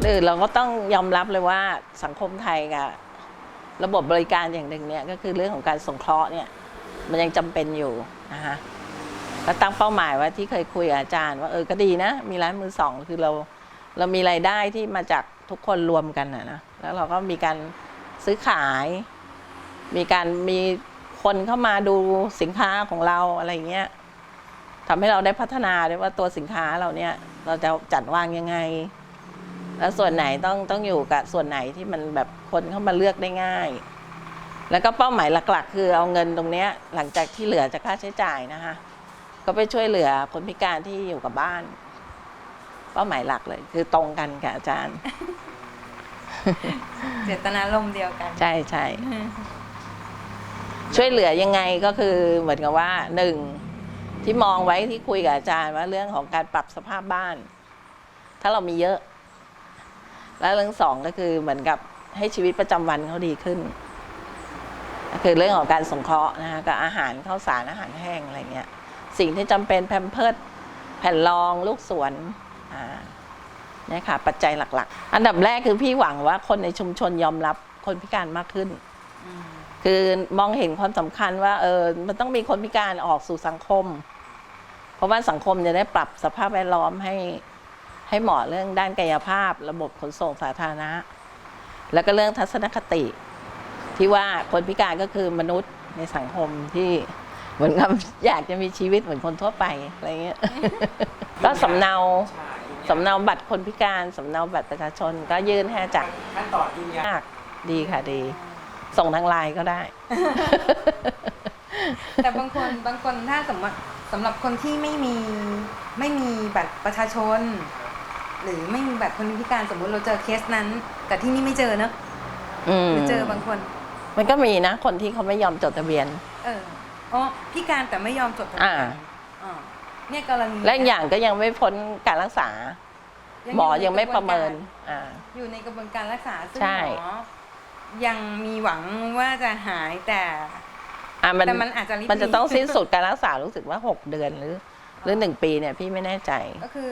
อนอื่นเราก็ต้องยอมรับเลยว่าสังคมไทยกับระบบบริการอย่างหนึ่งเนี่ยก็คือเรื่องของการสงเคราะห์เนี่ยมันยังจำเป็นอยู่นะคะแล้วตั้งเป้าหมายว่าที่เคยคุยกับอาจารย์ ว่าเออก็ดีนะ มีร้านมือสองคือเราเรามีรายได้ที่มาจากทุกคนรวมกันนะนะแล้วเราก็มีการซื้อขาย มีการมีคนเข้ามาดูสินค้าของเราอะไรเงี้ยทำให้เราได้พัฒนาด้วยว่าตัวสินค้าเราเนี่ย เราจะจัดวางยังไง แล้วส่วนไหนต้องต้องอยู่กับส่วนไหนที่มันแบบคนเข้ามาเลือกได้ง่าย แล้วก็เป้าหมายหลักๆ คือเอาเงินตรงเนี้ยหลังจากที่เหลือจากค่าใช้จ่ายนะคะก็ไปช่วยเหลือคนพิการที่อยู่กับบ้าน เป้าหมายหลักเลย คือตรงกันกับอาจารย์ เจตนารมณ์เดียวกันใช่ใช่ช่วยเหลือยังไงก็คือเหมือนกับว่าหนึ่งที่มองไว้ที่คุยกับอาจารย์ว่าเรื่องของการปรับสภาพบ้าน ถ้าเรามีเยอะ แล้วเรื่องสองก็คือเหมือนกับให้ชีวิตประจำวันเขาดีขึ้นก็คือเรื่องของการสงเคราะห์นะคะกับอาหารข้าวสารอาหารแห้งอะไรเงี้ยสิ่งที่จำเป็นแพมเพิร์ดแผ่นรองลูกสวนอ่านี่ค่ะ ปัจจัยหลัก ๆ อันดับแรกคือพี่หวังว่าคนในชุมชนยอมรับคนพิการมากขึ้น คือมองเห็นความสำคัญว่าเออมันต้องมีคนพิการออกสู่สังคม เพราะว่าสังคมจะได้ปรับสภาพแวดล้อมให้ ให้เหมาะเรื่องด้านกายภาพ ระบบขนส่งสาธารณะ แล้วก็เรื่องทัศนคติ ที่ว่าคนพิการก็คือมนุษย์ในสังคมที่เหมือนกับอยากจะมีชีวิตเหมือนคนทั่วไปอะไรเงี้ยก็สำเนาสำเนาบัตรคนพิการสำเนาบัตรประชาชนก็ยื่นให้จากขั้นตอนยุ่งยากมากดีค่ะดี ส่งทางไลน์ก็ได้ แต่บางคนบางคนถ้าสมมติสำหรับคนที่ไม่มีไม่มีบัตรประชาชน หรือไม่มีบัตรคนพิการสมมุติเราเจอเคสนั้น แต่ที่นี่ไม่เจอเนอะอืมหรือเจอบางคน มันก็มีนะคนที่เขาไม่ยอมจดทะเบียน เอออ๋อพิการแต่ไม่ยอมจดทะเบีอ่า นอ๋อเนี่ยกรณีและอีกอย่างก็ยังไม่พ้นการรักษา หมอยังไม่ประเมิน อ่า อยู่ในกระบวนการรักษาซึ่งใช่ หมอยังมีหวังว่าจะหายแต่อ่ามันแต่มันอาจจะรีบมันจะต้องสิ้นสุดการรักษารู้สึกว่าหกเดือนหรือ หรือหนึ่งปีเนี่ยพี่ไม่แน่ใจ ก็คือ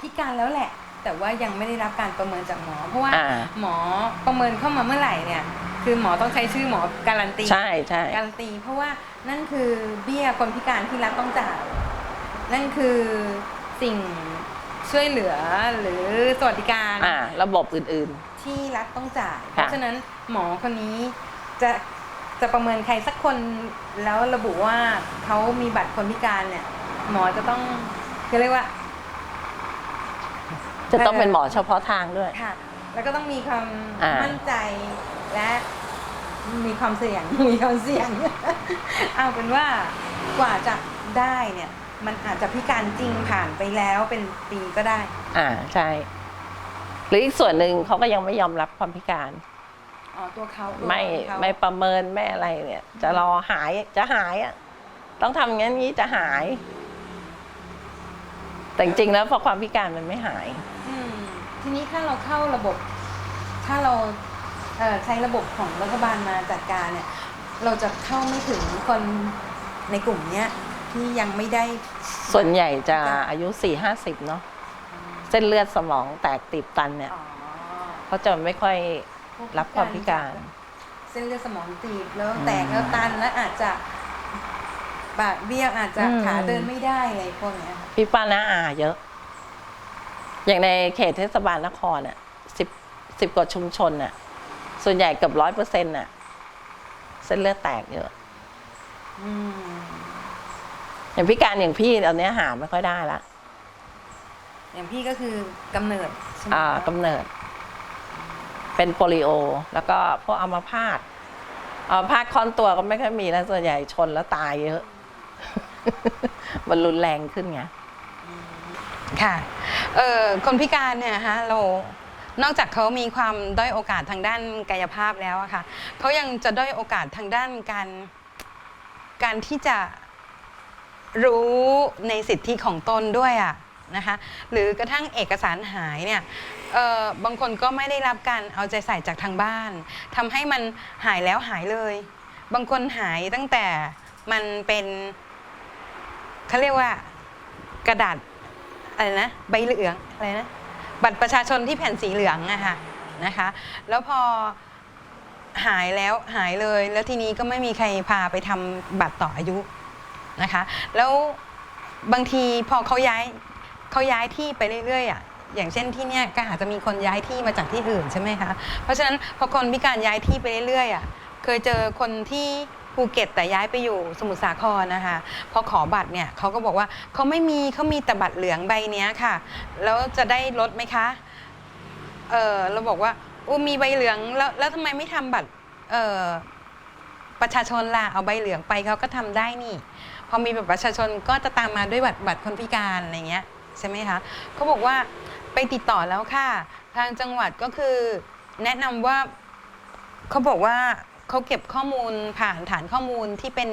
พิการแล้วแหละ แต่ว่ายังไม่ได้รับการประเมินจากหมอ เพราะว่าอ่า หมอประเมินเข้ามาเมื่อไหร่เนี่ย คือหมอต้องใช้ชื่อหมอการันตี ใช่ใช่ การันตีเพราะว่านั่นคือเบี้ยคนพิการที่รัฐต้องจ่ายนั่นคือสิ่งช่วยเหลือหรือสวัสดิการอ่า ระบบอื่น ที่รัฐต้องจ่าย เพค่ะราะฉะนั้นหมอคนนี้จะจะประเมินใครสักคนแล้วระบุว่าเขามีบัตรคนพิการเนี่ย หมอจะต้องคือเรียกว่าๆ จะต้องเป็นหมอเฉพาะทางด้วย ค่ะ แล้วก็ต้องมีความอ่ามั่ มั่นใจและมีความเสี่ยง มีความเสี่ยง เอาเป็นว่ากว่าจะได้เนี่ย มันอาจจะพิการจริงผ่านไปแล้วเป็นปีก็ได้ อ่าใช่ หรืออีกส่วนหนึ่งเขาก็ยังไม่ยอมรับความพิการ อ๋อตัวเขาตัวไม่เขาไม่ประเมินไม่อะไรเนี่ย จะรอหายจะหายอะต้องทำอย่างนี้จะหาย แต่จริงๆแล้วพอความพิการมันไม่หายอืม ทีนี้ถ้าเราเข้าระบบ ถ้าเราเอ่อใช้ระบบของรัฐบาลมาจัดการเนี่ย เราจะเข้าไม่ถึงคนในกลุ่มเนี้ยที่ยังไม่ได้ ส่วนใหญ่จะอายุสี่ห้าสิบเนาะเส้นเลือดสมองแตกตีบตันเนี่ยอ๋อเขาจะไม่ค่อยรับความพิการ เส้นเลือดสมองตีบแล้วอืมแตกแล้วตันแล้วอาจจะบาดเบี้ยวอาจจะอืมขาเดินไม่ได้อะไรพวกเนี้ยค่ะพี่ป้าน้าอาเยอะ อย่างในเขตเทศบาลนครอะสิบสิบกว่าชุมชนอะ ส่วนใหญ่เกือบร้อยเปอร์เซ็นต์อะ เส้นเลือดแตกเยอะอืมอย่างพิการอย่างพี่ตอนเนี้ยหาไม่ค่อยได้ละอย่างพี่ก็คือกำเนิดใช่ไหมอ่าคะกำเนิด เป็นโปลิโอ แล้วก็พวกอัมพาตอัมพาตคอนตัวก็ไม่ค่อยมีแล้วส่วนใหญ่ชนแล้วตายเยอะ มันรุนแรงขึ้นไงค่ะ เออคนพิการเนี่ยฮะเรานอกจากเขามีความด้อยโอกาสทางด้านกายภาพแล้วอะค่ะเขายังจะด้อยโอกาสทางด้านการการที่จะรู้ในสิทธิของตนด้วยอะนะคะหรือกระทั่งเอกสารหายเนี่ยบางคนก็ไม่ได้รับการเอาใจใส่จากทางบ้านทำให้มันหายแล้วหายเลย บางคนหายตั้งแต่มันเป็นเขาเรียกว่ากระดาษ อะไรนะใบเหลืองอะไรนะบัตรประชาชนที่แผ่นสีเหลืองอะค่ะนะคะ แล้วพอหายแล้วหายเลย แล้วทีนี้ก็ไม่มีใครพาไปทำบัตรต่ออายุนะคะ แล้วบางทีพอเขาย้ายเขาย้ายที่ไปเรื่อยๆอะอย่างเช่นที่เนี่ยก็อาจจะมีคนย้ายที่มาจากที่อื่นใช่ไหมคะเพราะฉะนั้นพอคนพิการย้ายที่ไปเรื่อยๆอะเคยเจอคนที่ ภูเก็ตแต่ย้ายไปอยู่สมุทรสาครนะคะพอขอบัตรเนี่ยเขาก็บอกว่าเขาไม่มีเขามีแต่บัตรเหลืองใบเนี้ยค่ะ แล้วจะได้ลดไหมคะเออเราบอกว่าอูมีใบเหลืองแล้วแล้วทำไมไม่ทำบัตรเออประชาชนล่ะเอาใบเหลืองไปเขาก็ทำได้นี่ พอมีบัตรประชาชนก็จะตามมาด้วยบัตรบัตรคนพิการอะไรเงี้ยใช่ไหมคะเขาบอกว่าไปติดต่อแล้วค่ะ ทางจังหวัดก็คือแนะนำว่าเขาบอกว่า เขาเก็บข้อมูลผ่านฐานข้อมูลที่เป็น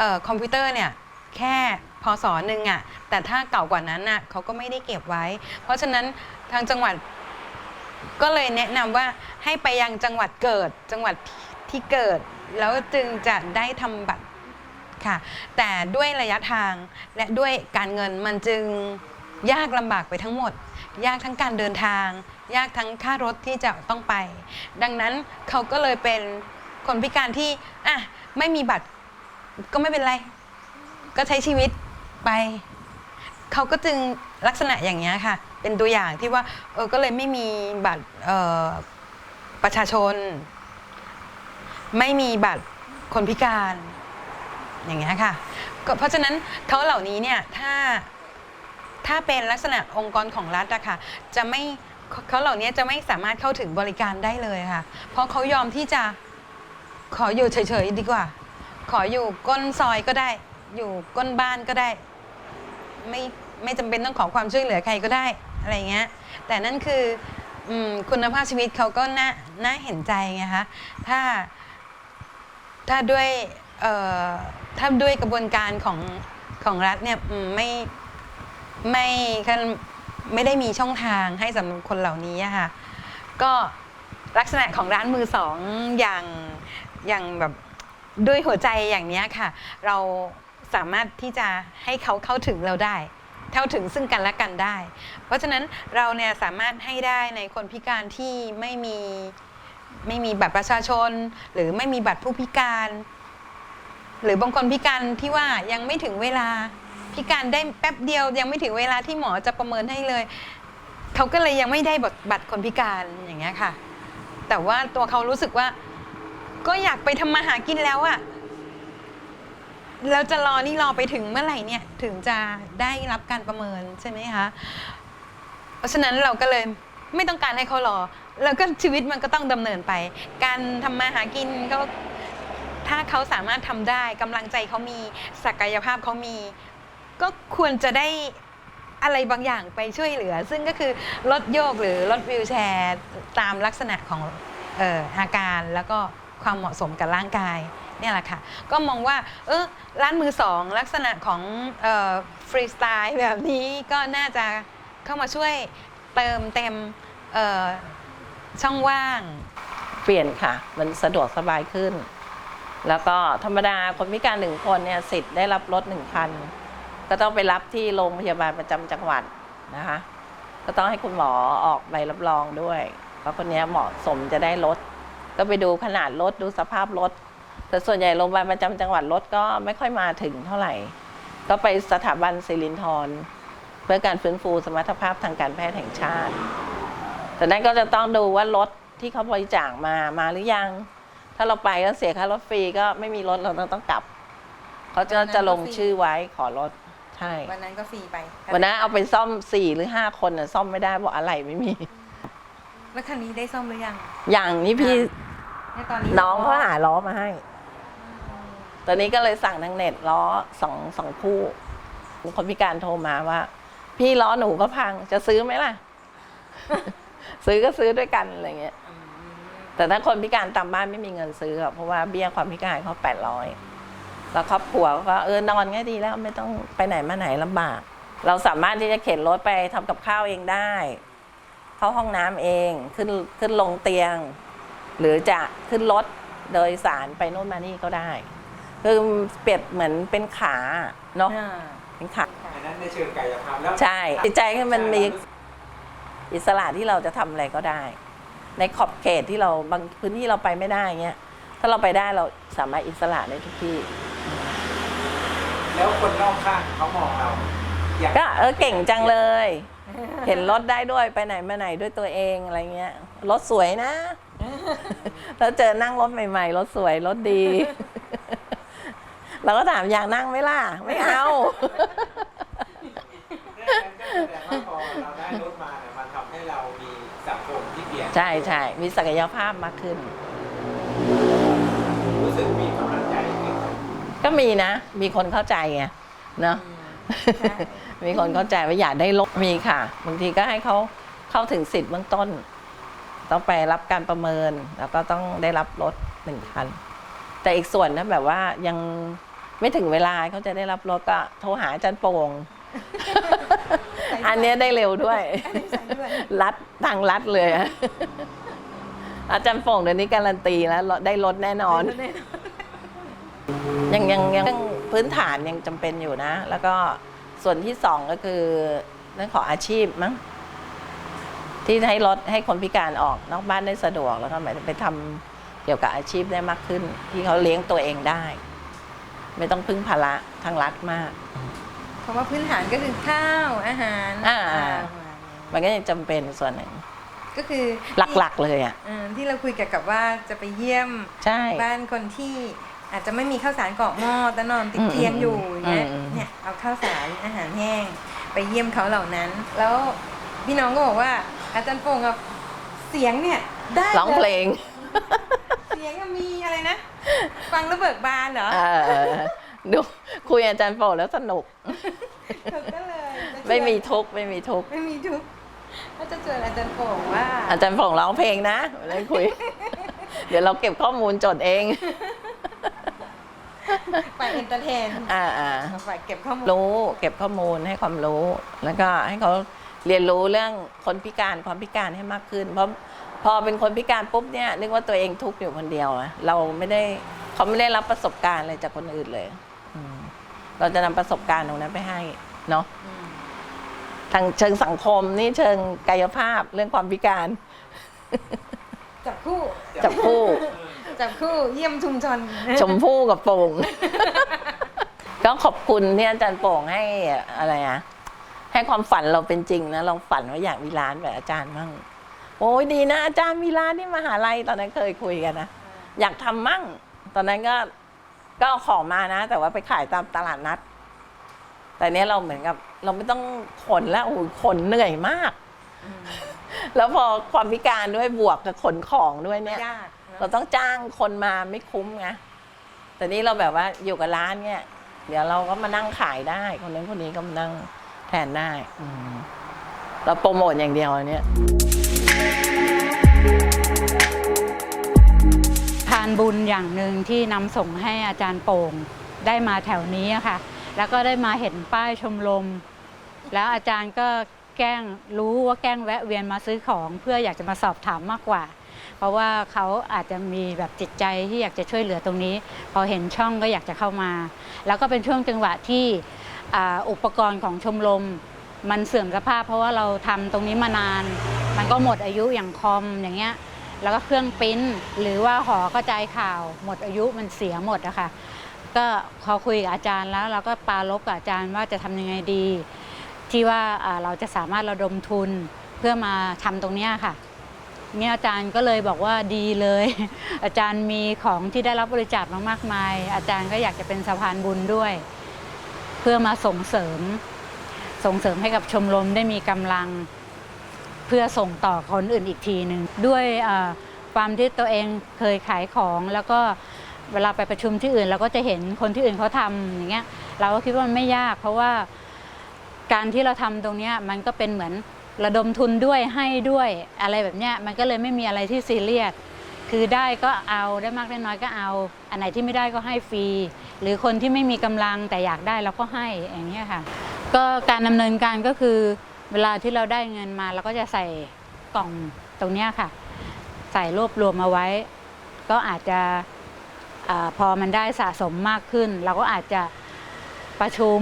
ออคอมพิวเตอร์เนี่ยแค่พศหนึ่งอะ่ะแต่ถ้าเก่ากว่านั้นน่ะเขาก็ไม่ได้เก็บไว้ เพราะฉะนั้นทางจังหวัดก็เลยแนะนำว่าให้ไปยังจังหวัดเกิดจังหวัดที่เกิด แล้วจึงจะได้ทำบัตรค่ะ แต่ด้วยระยะทางและด้วยการเงินมันจึงยากลำบากไปทั้งหมด ยากทั้งการเดินทาง ยากทั้งค่ารถที่จะต้องไป ดังนั้นเขาก็เลยเป็นคนพิการที่อะไม่มีบัตรก็ไม่เป็นไร ก็ใช้ชีวิตไป เขาก็จึงลักษณะอย่างนี้ยค่ะ เป็นตัวอย่างที่ว่าเออก็เลยไม่มีบัตรประชาชน ไม่มีบัตรคนพิการ อย่างเงี้ยค่ะก็เพราะฉะนั้นเขาเหล่านี้เนี่ยถ้าถ้าเป็นลักษณะองค์กรของรัฐอะค่ะจะไม่ เขาเหล่านี้จะไม่สามารถเข้าถึงบริการได้เลยค่ะ เพราะเขายอมที่จะขออยู่เฉยๆดีกว่า ขออยู่ก้นซอยก็ได้ อยู่ก้นบ้านก็ได้ ไม่ไม่จำเป็นต้องขอความช่วยเหลือใครก็ได้อะไรเงี้ย แต่นั่นคืออคุณภาพชีวิตเขาก็น่าน่าเห็นใจไงคะถ้าถ้าด้วยถ้าด้วยกระบวนการของของรัฐเนี่ยไม่ไม่คัน ไม่ได้มีช่องทางให้สำหรับคนเหล่านี้ค่ะ ก็ลักษณะของร้านมือสองอย่างอย่างแบบด้วยหัวใจอย่างนี้ค่ะ เราสามารถที่จะให้เขาเข้าถึงเราได้เข้าถึงซึ่งกันและกันได้ เพราะฉะนั้นเราเนี่ยสามารถให้ได้ในคนพิการที่ไม่มีไม่มีบัตรประชาชน หรือไม่มีบัตรผู้พิการ หรือบางคนพิการที่ว่ายังไม่ถึงเวลา พิการได้แป๊บเดียวยังไม่ถึงเวลาที่หมอจะประเมินให้เลย เขาก็เลยยังไม่ได้บัตรคนพิการอย่างเงี้ยค่ะ แต่ว่าตัวเขารู้สึกว่า ก็อยากไปทำมาหากินแล้วอะแล้วจะรอนี่รอไปถึงเมื่อไหร่เนี่ยถึงจะได้รับการประเมินใช่ไหมคะเพราะฉะนั้นเราก็เลยไม่ต้องการให้เขารอ แล้วก็ชีวิตมันก็ต้องดำเนินไป การทำมาหากินก็ถ้าเขาสามารถทำได้กำลังใจเขามีศักยภาพเขามี ก็ควรจะได้อะไรบางอย่างไปช่วยเหลือ ซึ่งก็คือรถโยกหรือรถวิวแชร์ ตามลักษณะของเอ่ออาการแล้วก็ความเหมาะสมกับร่างกายเนี่ยแหละค่ะ ก็มองว่าเออร้านมือสองลักษณะของฟรีสไตล์แบบนี้ก็น่าจะเข้ามาช่วยเติมเต็มช่องว่าง เปลี่ยนค่ะ มันสะดวกสบายขึ้น แล้วก็ธรรมดาคนพิการหนึ่งคนเนี่ยสิทธิ์ได้รับรถหนึ่งคัน ก็ต้องไปรับที่โรงพยาบาลประจำจังหวัดนะคะ ก็ต้องให้คุณหมอออกใบรับรองด้วยว่าะคนนี้เหมาะสมจะได้รถ ก็ไปดูขนาดรถดูสภาพรถ แต่ส่วนใหญ่โรงพยาบาลประจำจังหวัดรถก็ไม่ค่อยมาถึงเท่าไหร่ ก็ไปสถาบันศิรินทรเพื่อการฟื้นฟูสมรรถภาพทางการแพทย์แห่งชาติ แต่นั้นก็จะต้องดูว่ารถที่เขาบริจาคมามาหรือยัง ถ้าเราไปก็เสียค่ารถฟรีก็ไม่มีรถเราต้องกลับ เขาจะจะลงชื่อไว้ขอรถ ใช่ วันนั้นก็ฟรีไปวันนั้นเอาไปซ่อมสี่หรือห้าคนน่ะซ่อมไม่ได้เพราะอะไรไม่มี แล้วคันนี้ได้ซ่อมหรือยัง อย่างนี้พี่ในตอนนี้น้องเขาหาล้อมาให้ ตอนนี้ก็เลยสั่งทางเน็ตล้อสองสองคู่คนพิการโทรมาว่า พี่ล้อหนูก็พังจะซื้อไหมล่ะ ซื้อก็ซื้อด้วยกันอะไรเงี้ยแต่ถ้าคนพิการตามบ้านไม่มีเงินซื้ออะเพราะว่าเบี้ยความพิการเขาแปดร้อย แล้วครอบครัวก็เออนอนง่ายดีแล้วไม่ต้องไปไหนมาไหนลำบาก เราสามารถที่จะเข็นรถไปทำกับข้าวเองได้ เข้าห้องน้ำเองขึ้นขึ้นลงเตียง หรือจะขึ้นรถโดยสารไปโน่นมานี่ก็ได้ คือเปรียบเหมือนเป็นขาเนาะอ่าเป็นขาอันนั้นในเชิงกายภาพแล้วใช่จิตใจคือมันมีอิสระที่เราจะทำอะไรก็ได้ ในขอบเขตที่เราบางพื้นที่เราไปไม่ได้เงี้ยถ้าเราไปได้เราสามารถอิสระในทุกที่ แล้วคนรอบข้างเขามองเราอยากก็เออเก่งจังเลย เห็นรถได้ด้วยไปไหนมาไหนด้วยตัวเองอะไรเงี้ยรถสวยนะ แล้วเจอนั่งรถใหม่ๆรถสวยรถดี เราก็ถามอยากนั่งไหมล่ะ ไม่เอาแต่ว่าพอเราได้รถมาเนี่ยมันทำให้เรามีสังคมที่เปลี่ยนใช่ใช่มีศักยภาพมากขึ้น รู้สึกมีกำลังใจขึ้นก็ มีนะ มีคนเข้าใจไงเนาะใช่มีคนเข้าใจว่าอยากได้รถมีค่ะ บางทีก็ให้เขาเข้าถึงสิทธิ์เบื้องต้น ต้องไปรับการประเมิน แล้วก็ต้องได้รับรถหนึ่งคันแต่อีกส่วนนะแบบว่ายังไม่ถึงเวลาเขาจะได้รับรถก็โทรหาอาจารย์โป่ง อันเนี้ยได้เร็วด้วย รัดทางรัดเลยอะอาจารย์โป่งเดี๋ยวนี้การันตีแล้วได้รถแน่นอน ยังยังยังพื้นฐานยังจำเป็นอยู่นะ แล้วก็ส่วนที่สองก็คือเรื่องของอาชีพมั้งที่ให้รถให้คนพิการออกนอกบ้านได้สะดวกแล้วก็หมายถึงไปทำเกี่ยวกับอาชีพได้มากขึ้น ที่เขาเลี้ยงตัวเองได้ ไม่ต้องพึ่งภาระทางรัฐมากเพราะว่าพื้นฐานก็คือข้าวอาหารอ่าประมาณนี้มันก็ยังจำเป็นส่วนหนึ่งก็คือหลักๆเลยอะๆที่เราคุยเกี่ยวกับว่าจะไปเยี่ยมใช่บ้านคนที่ อาจจะไม่มีข้าวสารกรอกหม้อแต่นอนติดอืมเตียงอยู่อย่างเงี้ยอืมเนี่ยเอาข้าวสารอาหารแห้งไปเยี่ยมเขาเหล่านั้น แล้วพี่น้องก็บอกว่า อาจารย์โป่งกับเสียงเนี่ยได้ร้องเพลง เสียงอะมีอะไรนะ ฟังแล้วเบิกบานเหรอเออดูคุยอาจารย์โป่งแล้วสนุกเขาก็เลยจะชวนไม่มีทุกข์ไม่มีทุกข์ไม่มีทุกข์ก็จะเจออาจารย์โป่งว่า อาจารย์โป่งร้องเพลงนะไม่ได้คุย เดี๋ยวเราเก็บข้อมูลจดเอง ฝ่ายเอนเตอร์เทนอ่าอ่าฝ่ายเก็บข้อมูลรู้เก็บข้อมูลให้ความรู้ แล้วก็ให้เขาเรียนรู้เรื่องคนพิการความพิการให้มากขึ้น เพราะพอเป็นคนพิการปุ๊บเนี่ยนึกว่าตัวเองทุกข์อยู่คนเดียวอะเราไม่ได้เขาไม่ได้รับประสบการณ์อะไรจากคนอื่นเลยอืมเราจะนำประสบการณ์ตรงนั้นไปให้เนาะอืมทางเชิงสังคมนี่เชิงกายภาพเรื่องความพิการ จับคู่จับคู่ จับคู่เยี่ยมชุมชน ชมพู่กับโป่ง ก็ขอบคุณที่อาจารย์โป่งให้อะไรอะให้ความฝันเราเป็นจริงนะลองฝันว่าอยากมีร้านแบบอาจารย์มั่ง โอ้ยดีนะ อาจารย์มีร้านที่มหาลัยตอนนั้นเคยคุยกันนะอยากทำมั่ง ตอนนั้นก็ก็เอาของมานะ แต่ว่าไปขายตามตลาดนัด แต่เนี้ยเราเหมือนกับ เราไม่ต้องขนแล้วโอ้โหขนเหนื่อยมากอืมแล้วพอความพิการด้วยบวกกับขนของด้วยเนี่ยยากนะ เราต้องจ้างคนมาไม่คุ้มไงแต่นี่เราแบบว่าอยู่กับร้านเนี่ย เดี๋ยวเราก็มานั่งขายได้ คนนั้นคนนี้ก็มานั่งแทนได้อืมเราโปรโมทอย่างเดียวอันเนี้ยทานบุญอย่างหนึ่งที่นำส่งให้อาจารย์โป่งได้มาแถวนี้อะค่ะ แล้วก็ได้มาเห็นป้ายชมรมแล้วอาจารย์ก็แกล้งรู้ว่าแกล้งแวะเวียนมาซื้อของ เพื่ออยากจะมาสอบถามมากกว่า เพราะว่าเขาอาจจะมีแบบจิตใจที่อยากจะช่วยเหลือตรงนี้ พอเห็นช่องก็อยากจะเข้ามา แล้วก็เป็นช่วงจังหวะที่อ,อุปกรณ์ของชมรมมันเสื่อมสภาพ เพราะว่าเราทำตรงนี้มานาน มันก็หมดอายุอย่างคอมอย่างเงี้ยแล้วก็เครื่องปริ้นหรือว่าหอกระจายข่าว หมดอายุมันเสียหมดอะค่ะก็พอคุยกับอาจารย์แล้วเราก็ปราลบกับอาจารย์ว่าจะทำยังไงดี ที่ว่าเราจะสามารถระดมทุนเพื่อมาทำตรงนี้ค่ะ เนี่ยอาจารย์ก็เลยบอกว่าดีเลย อาจารย์มีของที่ได้รับบริจาคมามากมาย อาจารย์ก็อยากจะเป็นสะพานบุญด้วย เพื่อมาส่งเสริม ส่งเสริมให้กับชมรมได้มีกำลัง เพื่อส่งต่อคนอื่นอีกทีหนึ่งด้วยความที่ตัวเองเคยขายของแล้วก็เวลาไปประชุมที่อื่น เราก็จะเห็นคนที่อื่นเขาทำอย่างเงี้ยเราก็คิดว่ามันไม่ยาก เพราะว่าการที่เราทำตรงเนี้ยมันก็เป็นเหมือน ระดมทุนด้วยให้ด้วยอะไรแบบเนี้ยมันก็เลยไม่มีอะไรที่ซีเรียสคือได้ก็เอาได้มากได้น้อยก็เอา อันไหนที่ไม่ได้ก็ให้ฟรี หรือคนที่ไม่มีกำลังแต่อยากได้เราก็ให้อย่างเงี้ยค่ะ ก็การดำเนินการก็คือเวลาที่เราได้เงินมาเราก็จะใส่กล่องตรงเนี้ยค่ะ ใส่รวบรวมเอาไว้ ก็อาจจะอพอมันได้สะสมมากขึ้น เราก็อาจจะประชุม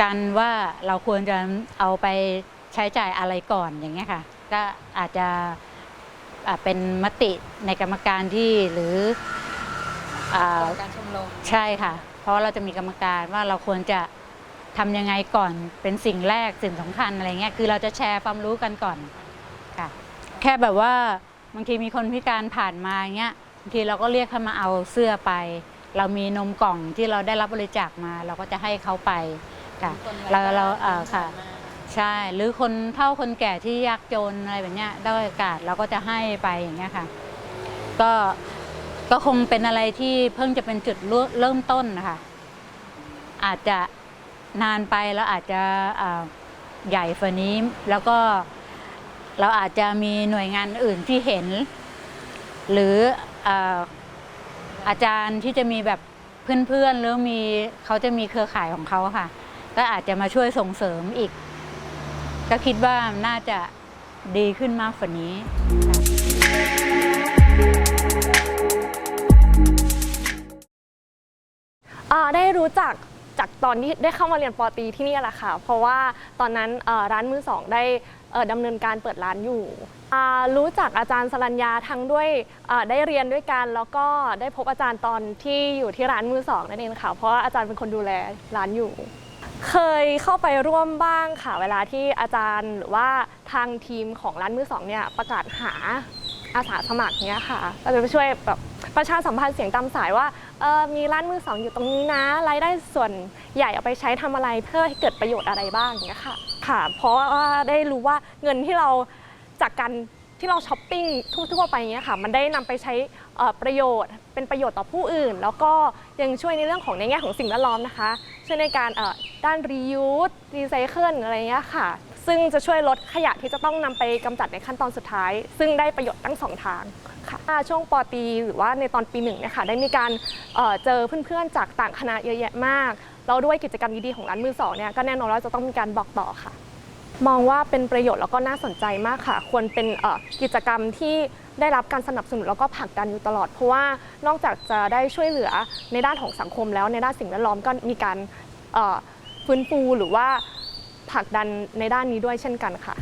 กันว่าเราควรจะเอาไป ใช้จ่ายอะไรก่อนอย่างเงี้ยค่ะ ก็อาจจะอ่าเป็นมติในกรรมการที่หรืออ่าการชมรมใช่ค่ะ เพราะเราจะมีกรรมการว่าเราควรจะทำยังไงก่อนเป็นสิ่งแรกสิ่งสำคัญอะไรเงี้ยคือเราจะแชร์ความรู้กันก่อนค่ะ แค่แบบว่าบางทีมีคนพิการผ่านมาเงี้ยบางทีเราก็เรียกเขามาเอาเสื้อไป เรามีนมกล่องที่เราได้รับบริจาคมา เราก็จะให้เขาไปค่ะเราเราเอ่อค่ะ ใช่ หรือคนเฒ่าคนแก่ที่ยากจนอะไรแบบเนี้ยได้โอกาสเราก็จะให้ไปอย่างเงี้ยค่ะ ก็ก็คงเป็นอะไรที่เพิ่งจะเป็นจุดเริ่มต้นนะคะอาจจะนานไปแล้วอาจจะใหญ่ฝ่านี้แล้วก็เราอาจจะมีหน่วยงานอื่นที่เห็น หรืออาจารย์ที่จะมีแบบเพื่อนๆหรือมีเขาจะมีเครือข่ายของเขาค่ะ ก็อาจจะมาช่วยส่งเสริมอีก ก็คิดว่าน่าจะดีขึ้นมากกว่านี้อ่าได้รู้จักจากตอนที่ได้เข้ามาเรียนปอตรีที่นี่แหละค่ะ เพราะว่าตอนนั้นเอ่อร้านมือสองได้เอ่อดำเนินการเปิดร้านอยู่อ่ารู้จักอาจารย์สรัญญาทั้งด้วยอ่าได้เรียนด้วยกัน แล้วก็ได้พบอาจารย์ตอนที่อยู่ที่ร้านมือสองนั่นเองค่ะ เพราะว่าอาจารย์เป็นคนดูแลร้านอยู่ เคยเข้าไปร่วมบ้างค่ะ เวลาที่อาจารย์หรือว่าทางทีมของร้านมือสองเนี่ยประกาศหาอาสาสมัครเนี้ยค่ะก็จะไปช่วยแบบประชาสัมพันธ์เสียงตามสายว่าเออมีร้านมือสองอยู่ตรงนี้นะรายได้ส่วนใหญ่เอาไปใช้ทำอะไรเพื่อให้เกิดประโยชน์อะไรบ้างอย่างเงี้ยค่ะค่ะ เพราะว่าได้รู้ว่าเงินที่เราจากการที่เราช้อปปิ้งทั่วๆไปเงี้ยค่ะ มันได้นำไปใช้ประโยชน์ เป็นประโยชน์ต่อผู้อื่น แล้วก็ยังช่วยในเรื่องของในแง่ของสิ่งแวดล้อมนะคะ ช่วยในการด้าน reuse recycle อะไรเงี้ยค่ะ ซึ่งจะช่วยลดขยะที่จะต้องนำไปกำจัดในขั้นตอนสุดท้าย ซึ่งได้ประโยชน์ทั้งสองทางค่ะช่วงปอตีหรือว่าในตอนปีหนึ่งเนี่ยค่ะได้มีการเเจอเพื่อนๆจากต่างคณะเยอะแยะมากแล้วด้วยกิจกรรมดีๆของร้านมือสองเนี่ยก็แน่นอนว่าจะต้องมีการบอกต่อค่ะ มองว่าเป็นประโยชน์แล้วก็น่าสนใจมากค่ะ ควรเป็นกิจกรรมที่ได้รับการสนับสนุนแล้วก็ผลักดันอยู่ตลอด เพราะว่านอกจากจะได้ช่วยเหลือในด้านของสังคมแล้วในด้านสิ่งแวดล้อมก็มีการฟื้นฟูหรือว่าผลักดันในด้านนี้ด้วยเช่นกันค่ะ